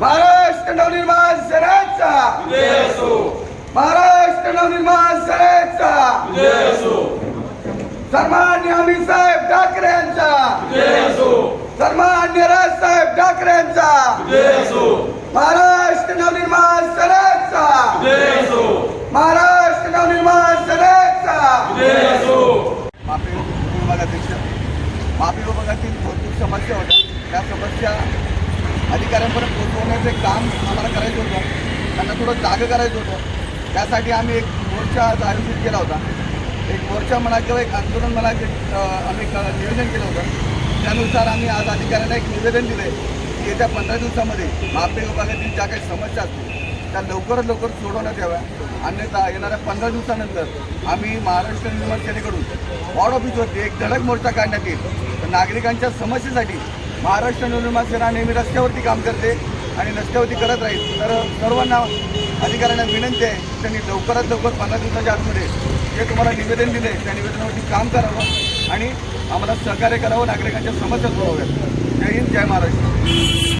महाराष्ट्र नवनिर्माण सेनेचा. महाराष्ट्र नवनिर्माण सेनेचा. सन्मान्य अमित साहेब ठाकरे यांचा. सन्मान्य राजसाहेब ठाकरे यांचा. महाराष्ट्र नवनिर्माण सेनेचा. महाराष्ट्र नवनिर्माण सेनेचा. मापी विभागाध्यक्ष मापी विभागातील भरपूर समस्या होत्या त्या समस्या अधिकाऱ्यांपर्यंत पोहोचवण्याचं काम आम्हाला करायचं होतं. त्यांना थोडं जागं करायचं होतं. त्यासाठी आम्ही एक मोर्चा आज आयोजित केला होता. एक मोर्चा म्हणा किंवा एक आंदोलन म्हणा जे आम्ही नियोजन केलं होतं. त्यानुसार आम्ही आज अधिकाऱ्यांना एक निवेदन दिलं आहे की येत्या पंधरा दिवसामध्ये महापे विभागातील ज्या काही समस्या असतील त्या लवकरात लवकर सोडवण्यात याव्या. अन्यथा येणाऱ्या पंधरा दिवसानंतर आम्ही महाराष्ट्र निर्माण सेनेकडून वॉर्ड ऑफिसवरती एक धडक मोर्चा काढण्यात येईल. नागरिकांच्या समस्येसाठी महाराष्ट्र नवनिर्माण सेना नेहमी रस्त्यावरती काम करते आणि रस्त्यावरती करत राहील. तर सर्वांना अधिकाऱ्यांना विनंती आहे त्यांनी लवकरात लवकर पंधरा दिवसाच्या आतमध्ये जे तुम्हाला निवेदन दिले त्या निवेदनावरती काम करावं आणि आम्हाला सहकार्य करावं नागरिकांच्या समस्या सोडवाव्यात. जय हिंद जय महाराष्ट्र.